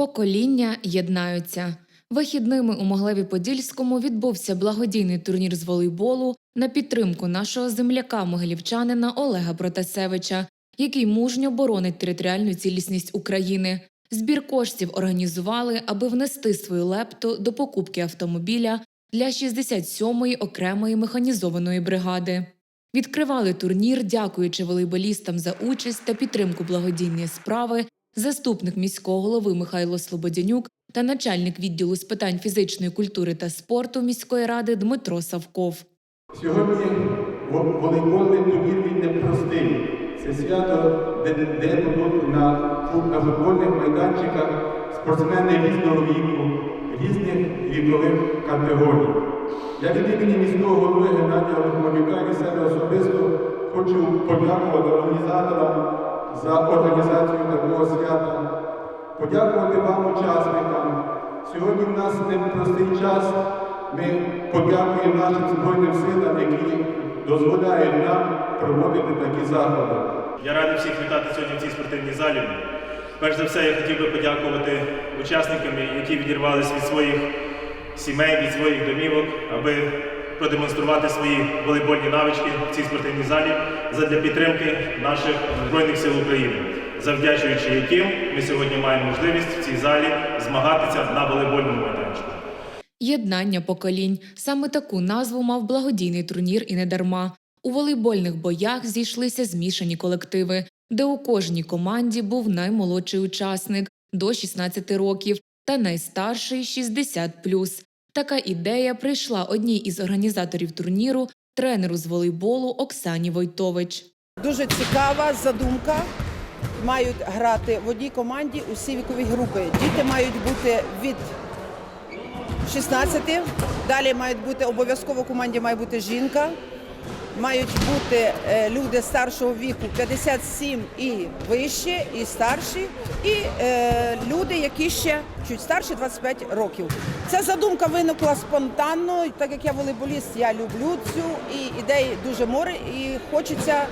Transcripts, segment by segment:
Покоління єднаються. Вихідними у Моглеві-Подільському відбувся благодійний турнір з волейболу на підтримку нашого земляка могилівчанина Олега Протасевича, який мужньо боронить територіальну цілісність України. Збір коштів організували, аби внести свою лепту до покупки автомобіля для 67-ї окремої механізованої бригади. Відкривали турнір, дякуючи волейболістам за участь та підтримку благодійної справи, заступник міського голови Михайло Слободянюк та начальник відділу з питань фізичної культури та спорту міської ради Дмитро Савков. Сьогодні волейбольний турнір він непростий. Це свято, де, де будуть на, на футбольних майданчиках спортсмени різного віку, різних вікових категорій. Я від імені міського голови Геннадія Лохманюка і себе особисто хочу подякувати організаторам за організацію такого свята, подякувати вам, учасникам. Сьогодні в нас непростий час. Ми подякуємо нашим Збройним силам, які дозволяють нам проводити такі заходи. Я радий всіх вітати сьогодні в цій спортивній залі. Перш за все, я хотів би подякувати учасникам, які відірвалися від своїх сімей, від своїх домівок, аби продемонструвати свої волейбольні навички в цій спортивній залі задля підтримки наших Збройних сил України, завдячуючи яким ми сьогодні маємо можливість в цій залі змагатися на волейбольному майданчику. Єднання поколінь саме таку назву мав благодійний турнір і не дарма. У волейбольних боях зійшлися змішані колективи, де у кожній команді був наймолодший учасник до 16 років та найстарший 60+. Така ідея прийшла одній із організаторів турніру, тренеру з волейболу Оксані Войтович. Дуже цікава задумка. Мають грати в одній команді усі вікові групи. Діти мають бути від 16, далі мають бути обов'язково в команді має бути жінка. Мають бути е, люди старшого віку 57 і вище, і старші, і е, люди, які ще чуть старші 25 років. Ця задумка виникла спонтанно, так як я волейболіст, я люблю цю і ідеї дуже море, і хочеться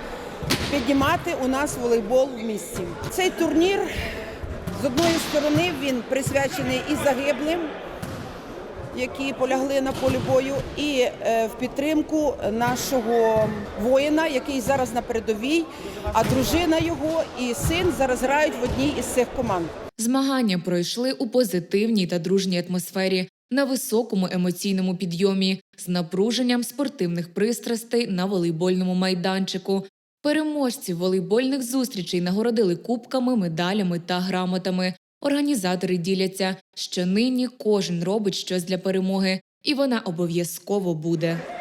піднімати у нас волейбол в місті. Цей турнір з одної сторони він присвячений і загиблим які полягли на полі бою, і е, в підтримку нашого воїна, який зараз на передовій, а дружина його і син зараз грають в одній із цих команд. Змагання пройшли у позитивній та дружній атмосфері, на високому емоційному підйомі, з напруженням спортивних пристрастей на волейбольному майданчику. Переможців волейбольних зустрічей нагородили кубками, медалями та грамотами. Організатори діляться, що нині кожен робить щось для перемоги, і вона обов'язково буде.